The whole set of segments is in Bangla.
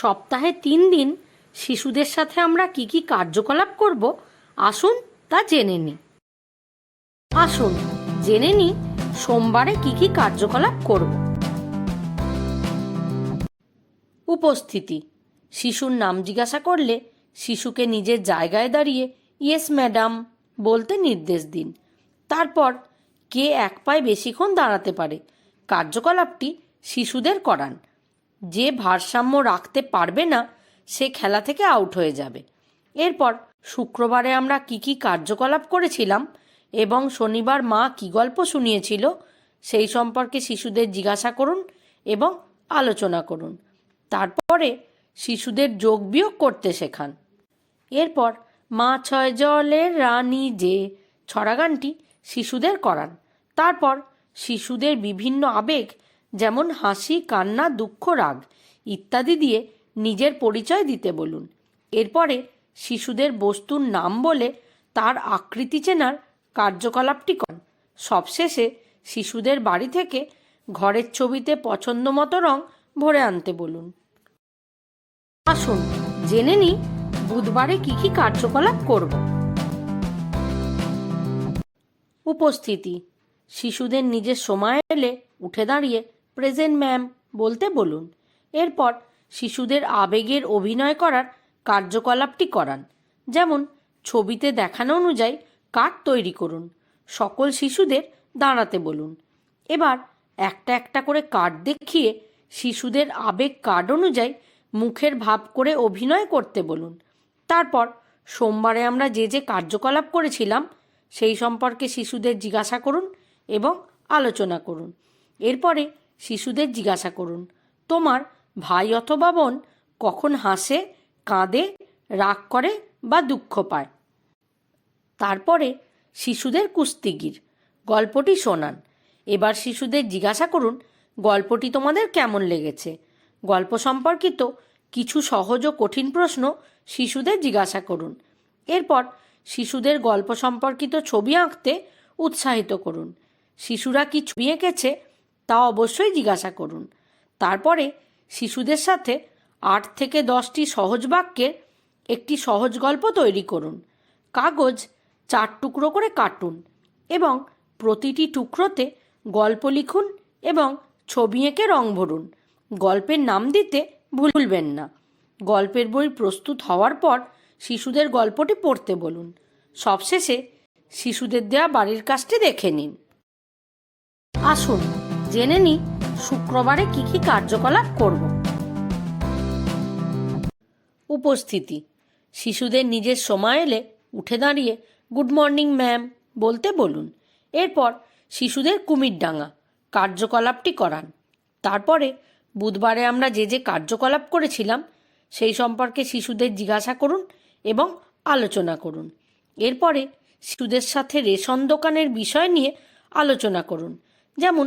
সপ্তাহে তিন দিন শিশুদের সাথে আমরা কি কি কার্যকলাপ করব, আসুন তা জেনে নিই। আসুন, জেনে নিই সোমবারে কি কি কার্যকলাপ করব। উপস্থিতি, শিশুর নাম জিজ্ঞাসা করলে শিশুকে নিজের জায়গায় দাঁড়িয়ে, ইয়েস, ম্যাডাম বলতে নির্দেশ দিন। তারপর, কে এক পায়ে বেশিক্ষণ দাঁড়াতে পারে? কার্যকলাপটি শিশুদের করান। যে ভারসাম্য রাখতে পারবে না, সে খেলা থেকে আউট হয়ে যাবে। এরপর শুক্রবারে আমরা কি কি কার্যকলাপ করেছিলাম এবং শনিবার মা কি গল্প শুনিয়েছিল, সেই সম্পর্কে শিশুদের জিজ্ঞাসা করুন এবং আলোচনা করুন। তারপরে শিশুদের যোগ বিয়োগ করতে শেখান। এরপর মা ছয় জলের রানী যে ছড়াগানটি শিশুদের করান। তারপর শিশুদের বিভিন্ন আবেগ যেমন হাসি, কান্না, দুঃখ, রাগ ইত্যাদি দিয়ে নিজের পরিচয় দিতে বলুন। এরপরে শিশুদের বস্তুর নাম বলে তার আকৃতি চেনার কার্যকলাপটি করেন সবশেষে শিশুদের বাড়ি থেকে ঘরের ছবিতে পছন্দ মতো রং ভরে আনতে বলুন। আসুন, জেনে নিই বুধবারে কি কি কার্যকলাপ করব। উপস্থিতি, শিশুদের নিজের সময় এলে উঠে দাঁড়িয়ে প্রেজেন্ট ম্যাম, বলতে বলুন। এরপর শিশুদের আবেগের অভিনয় করার কার্যকলাপটি করান। যেমন, ছবিতে দেখানো অনুযায়ী কার্ড তৈরি করুন। সকল শিশুদের দাঁড়াতে বলুন। এবার একটা একটা করে কার্ড দেখিয়ে শিশুদের আবেগ কার্ড অনুযায়ী মুখের ভাব করে অভিনয় করতে বলুন। তারপর সোমবারে আমরা যে যে কার্যকলাপ করেছিলাম, সেই সম্পর্কে শিশুদের জিজ্ঞাসা করুন এবং আলোচনা করুন। এরপরে শিশুদের জিজ্ঞাসা করুন। তোমার ভাই অথবা বোন কখন হাসে, কাঁদে, রাগ করে বা দুঃখ পায়? তারপরে শিশুদের কুস্তিগির, গল্পটি শোনান। এবার শিশুদের জিজ্ঞাসা করুন, গল্পটি তোমাদের কেমন লেগেছে? গল্প সম্পর্কিত কিছু সহজ ও কঠিন প্রশ্ন শিশুদের জিজ্ঞাসা করুন। এরপর শিশুদের গল্প সম্পর্কিত ছবি আঁকতে উৎসাহিত করুন। শিশুরা কি ছবি এঁকেছে তা অবশ্যই জিজ্ঞাসা করুন। তারপরে শিশুদের সাথে আট থেকে দশটি সহজ বাক্যের একটি সহজ গল্প তৈরি করুন। কাগজ চার টুকরো করে কাটুন এবং প্রতিটি টুকরোতে গল্প লিখুন এবং ছবি এঁকে রং ভরুন। গল্পের নাম দিতে ভুলবেন না। গল্পের বই প্রস্তুত হওয়ার পর শিশুদের গল্পটি পড়তে বলুন। সবশেষে শিশুদের দেওয়া বাড়ির কাজটি দেখে নিন। আসুন জেনে নিই শুক্রবারে কি কি কার্যকলাপ করব। উপস্থিতি। শিশুদের নিজের সময় এলে উঠে দাঁড়িয়ে, গুড মর্নিং, ম্যাম বলতে বলুন। এরপর শিশুদের কুমির ডাঙা, কার্যকলাপটি করান। তারপরে বুধবারে আমরা যে যে কার্যকলাপ করেছিলাম, সেই সম্পর্কে শিশুদের জিজ্ঞাসা করুন এবং আলোচনা করুন। এরপরে শিশুদের সাথে রেশন দোকানের বিষয় নিয়ে আলোচনা করুন। যেমন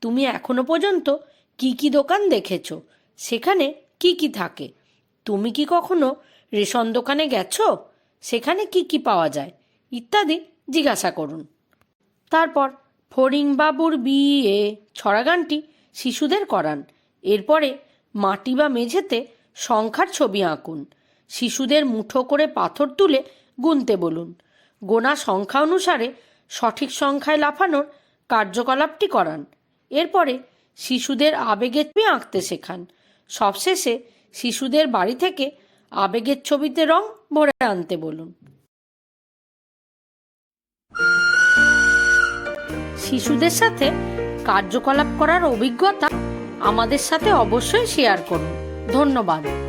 তুমি এখনও পর্যন্ত কি কি দোকান দেখেছ? সেখানে কি কি থাকে? তুমি কি কখনো রেশন দোকানে গেছো? সেখানে কি কি পাওয়া যায়? ইত্যাদি জিজ্ঞাসা করুন। তারপর ফড়িংবাবুর বিয়ে ছড়াগানটি শিশুদের করান। এরপরে মাটি বা মেঝেতে সংখ্যার ছবি আঁকুন। শিশুদের মুঠো করে পাথর তুলে গুনতে বলুন। গোনা সংখ্যা অনুসারে সঠিক সংখ্যায় লাফানোর কার্যকলাপটি করান। এরপরে শিশুদের আবেগের ছবি আঁকতে শেখান। সবশেষে শিশুদের বাড়ি থেকে আবেগের ছবিতে রং ভরে আনতে বলুন। শিশুদের সাথে কার্যকলাপ করার অভিজ্ঞতা আমাদের সাথে অবশ্যই শেয়ার করুন। ধন্যবাদ।